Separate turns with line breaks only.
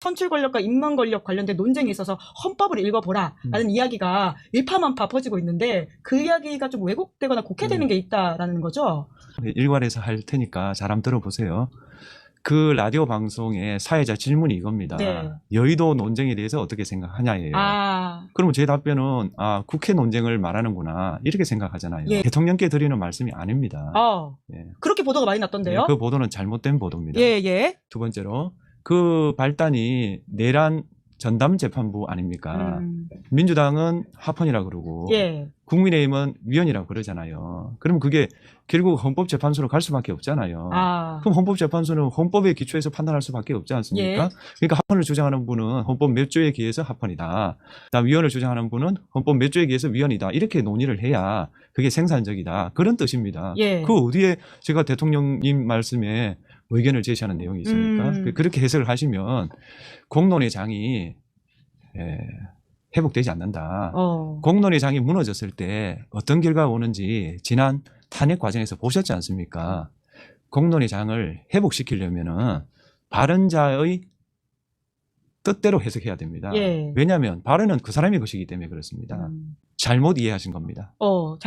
선출 권력과 임만 권력 관련된 논쟁에 있어서 헌법을 읽어보라라는
음.
이야기가 일파만파 퍼지고 있는데 그 이야기가 좀 왜곡되거나 곡해되는
네.
게 있다라는 거죠.
일괄해서 할 테니까 잘 한번 들어보세요. 그 라디오 방송의 사회자 질문이 이겁니다.
네.
여의도 논쟁에 대해서 어떻게 생각하냐예요.
아,
그러면 제 답변은 아 국회 논쟁을 말하는구나 이렇게 생각하잖아요.
예.
대통령께 드리는 말씀이 아닙니다.
어,
예.
그렇게 보도가 많이 났던데요.
그 보도는 잘못된 보도입니다.
예, 예.
두 번째로 그 발단이 내란 전담 재판부 아닙니까?
음,
민주당은 하펀이라 그러고
예.
국민의힘은 위원이라고 그러잖아요. 그러면 그게 결국 헌법재판소로 갈 수밖에 없잖아요.
아,
그럼 헌법재판소는 헌법에 기초해서 판단할 수밖에 없지 않습니까?
예.
그러니까 합헌을 주장하는 분은 헌법 몇 조에 기해서 합헌이다. 그다음 위원을 주장하는 분은 헌법 몇 조에 기해서 위원이다. 이렇게 논의를 해야 그게 생산적이다. 그런 뜻입니다.
예.
그 어디에 제가 대통령님 말씀에 의견을 제시하는 내용이 있습니까?
음.
그- 그렇게 해석을 하시면 공론의 장이 예, 회복되지 않는다.
어,
공론의 장이 무너졌을 때 어떤 결과가 오는지 지난 탄핵 과정에서 보셨지 않습니까? 공론의 장을 회복시키려면은 발언자의 뜻대로 해석해야 됩니다.
예.
왜냐하면 발언은 그 사람의 것이기 때문에 그렇습니다.
음,
잘못 이해하신 겁니다.
어, 잘